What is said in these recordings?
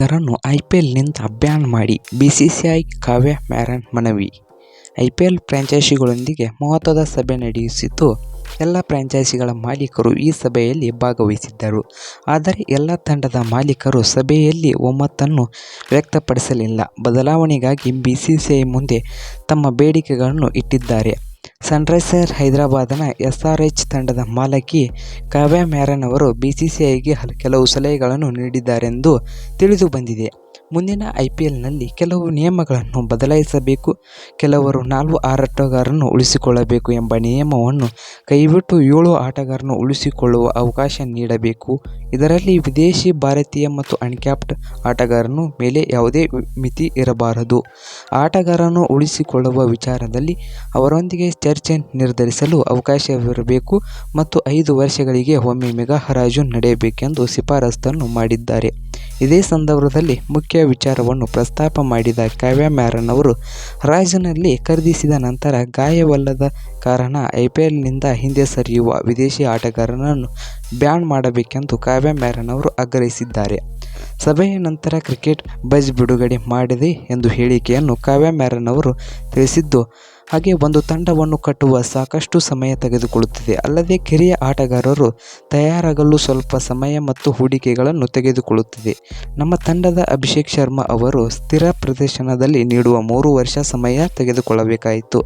ಇದರನ್ನು ಐಪಿಎಲ್ನಿಂದ ban ಮಾಡಿ BCCI ಕಾವ್ಯ ಮ್ಯಾರನ್ ಮನವಿ I P L ಫ್ರಾಂಚೈಸಿಗಳೊಂದಿಗೆ ಮಹತ್ವದ ಸಭೆ ನಡೆಯುತ್ತಿದ್ದು ಎಲ್ಲ ಫ್ರಾಂಚೈಸಿಗಳ ಮಾಲೀಕರು ಈ ಸಭೆಯಲ್ಲಿ ಭಾಗವಹಿಸಿದ್ದರು. ಆದರೆ ಎಲ್ಲ ತಂಡದ ಮಾಲೀಕರು ಸಭೆಯಲ್ಲಿ ಒಮ್ಮತ್ತನ್ನು ವ್ಯಕ್ತಪಡಿಸಲಿಲ್ಲ. ಬದಲಾವಣೆಗಾಗಿ ಬಿಸಿಸಿಐ ಮುಂದೆ ತಮ್ಮ ಬೇಡಿಕೆಗಳನ್ನು ಇಟ್ಟಿದ್ದಾರೆ. ಸನ್ರೈಸರ್ಸ್ ಹೈದರಾಬಾದ್ನ ಎಸ್ಆರ್ಎಚ್ ತಂಡದ ಮಾಲಕಿ ಕಾವ್ಯ ಮ್ಯಾರನ್ ಅವರು ಬಿಸಿಸಿಐಗೆ ಕೆಲವು ಸಲಹೆಗಳನ್ನು ನೀಡಿದ್ದಾರೆಂದು ತಿಳಿದುಬಂದಿದೆ. ಮುಂದಿನ ಐ ಪಿ ಎಲ್ನಲ್ಲಿ ಕೆಲವು ನಿಯಮಗಳನ್ನು ಬದಲಾಯಿಸಬೇಕು, ಕೆಲವರು ನಾಲ್ವ ಆಟಗಾರರನ್ನು ಉಳಿಸಿಕೊಳ್ಳಬೇಕು ಎಂಬ ನಿಯಮವನ್ನು ಕೈಬಿಟ್ಟು ಏಳು ಆಟಗಾರರನ್ನು ಉಳಿಸಿಕೊಳ್ಳುವ ಅವಕಾಶ ನೀಡಬೇಕು. ಇದರಲ್ಲಿ ವಿದೇಶಿ, ಭಾರತೀಯ ಮತ್ತು ಅನ್ಕ್ಯಾಪ್ಡ್ ಆಟಗಾರನು ಮೇಲೆ ಯಾವುದೇ ಮಿತಿ ಇರಬಾರದು. ಆಟಗಾರರನ್ನು ಉಳಿಸಿಕೊಳ್ಳುವ ವಿಚಾರದಲ್ಲಿ ಅವರೊಂದಿಗೆ ಚರ್ಚೆ ನಿರ್ಧರಿಸಲು ಅವಕಾಶವಿರಬೇಕು ಮತ್ತು ಐದು ವರ್ಷಗಳಿಗೆ ಒಮ್ಮೆ ಮೆಗಾ ಹರಾಜು ನಡೆಯಬೇಕೆಂದು ಶಿಫಾರಸ್ತನ್ನು ಮಾಡಿದ್ದಾರೆ. ಇದೇ ಸಂದರ್ಭದಲ್ಲಿ ಮುಖ್ಯ ವಿಚಾರವನ್ನು ಪ್ರಸ್ತಾಪ ಮಾಡಿದ ಕಾವ್ಯ ಮ್ಯಾರನ್ ಅವರು, ರಾಜನಲ್ಲಿ ಖರೀದಿಸಿದ ನಂತರ ಗಾಯವಲ್ಲದ ಕಾರಣ ಐಪಿಎಲ್ನಿಂದ ಹಿಂದೆ ಸರಿಯುವ ವಿದೇಶಿ ಆಟಗಾರರನ್ನು ಬ್ಯಾನ್ ಮಾಡಬೇಕೆಂದು ಕಾವ್ಯ ಮ್ಯಾರನ್ ಅವರು ಆಗ್ರಹಿಸಿದ್ದಾರೆ. ಸಭೆಯ ನಂತರ ಕ್ರಿಕೆಟ್ ಬಜ್ ಬಿಡುಗಡೆ ಮಾಡಿದೆ ಎಂದು ಹೇಳಿಕೆಯನ್ನು ಕಾವ್ಯ ಮ್ಯಾರನ್ ಅವರು ತಿಳಿಸಿದ್ದು, ಹಾಗೆ ಒಂದು ತಂಡವನ್ನು ಕಟ್ಟುವ ಸಾಕಷ್ಟು ಸಮಯ ತೆಗೆದುಕೊಳ್ಳುತ್ತದೆ. ಅಲ್ಲದೆ ಕಿರಿಯ ಆಟಗಾರರು ತಯಾರಾಗಲು ಸ್ವಲ್ಪ ಸಮಯ ಮತ್ತು ಹೂಡಿಕೆಗಳನ್ನು ತೆಗೆದುಕೊಳ್ಳುತ್ತದೆ. ನಮ್ಮ ತಂಡದ ಅಭಿಷೇಕ್ ಶರ್ಮಾ ಅವರು ಸ್ಥಿರ ಪ್ರದರ್ಶನದಲ್ಲಿ ನೀಡುವ ಮೂರು ವರ್ಷ ಸಮಯ ತೆಗೆದುಕೊಳ್ಳಬೇಕಾಯಿತು.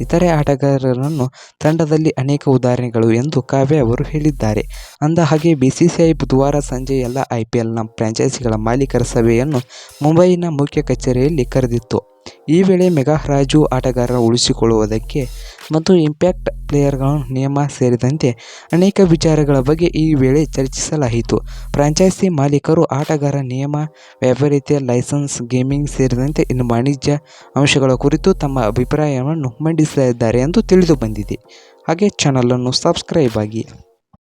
ಇತರೆ ಆಟಗಾರರನ್ನು ತಂಡದಲ್ಲಿ ಅನೇಕ ಉದಾಹರಣೆಗಳು ಎಂದು ಕಾವ್ಯ ಅವರು ಹೇಳಿದ್ದಾರೆ. ಅಂದ ಹಾಗೆ ಬಿಸಿಸಿಐ ಬುಧವಾರ ಸಂಜೆ ಎಲ್ಲ ಐಪಿಎಲ್ನ ಫ್ರಾಂಚೈಸಿಗಳ ಮಾಲೀಕರ ಸಭೆಯನ್ನು ಮುಂಬೈನ ಮುಖ್ಯ ಕಚೇರಿಯಲ್ಲಿ ಕರೆದಿತ್ತು. ಈ ವೇಳೆ ಮೆಗಾ ಹರಾಜು, ಆಟಗಾರರ ಉಳಿಸಿಕೊಳ್ಳುವುದಕ್ಕೆ ಮತ್ತು ಇಂಪ್ಯಾಕ್ಟ್ ಪ್ಲೇಯರ್ಗಳ ನಿಯಮ ಸೇರಿದಂತೆ ಅನೇಕ ವಿಚಾರಗಳ ಬಗ್ಗೆ ಈ ವೇಳೆ ಚರ್ಚಿಸಲಾಯಿತು. ಫ್ರಾಂಚೈಸಿ ಮಾಲೀಕರು ಆಟಗಾರ ನಿಯಮ, ವೈಪರೀತ್ಯ, ಲೈಸೆನ್ಸ್, ಗೇಮಿಂಗ್ ಸೇರಿದಂತೆ ಇನ್ನು ವಾಣಿಜ್ಯ ಅಂಶಗಳ ಕುರಿತು ತಮ್ಮ ಅಭಿಪ್ರಾಯವನ್ನು ಮಂಡಿಸಲಿದ್ದಾರೆ ಎಂದು ತಿಳಿದುಬಂದಿದೆ. ಹಾಗೆ ಚಾನಲನ್ನು ಸಬ್ಸ್ಕ್ರೈಬ್ ಆಗಿ.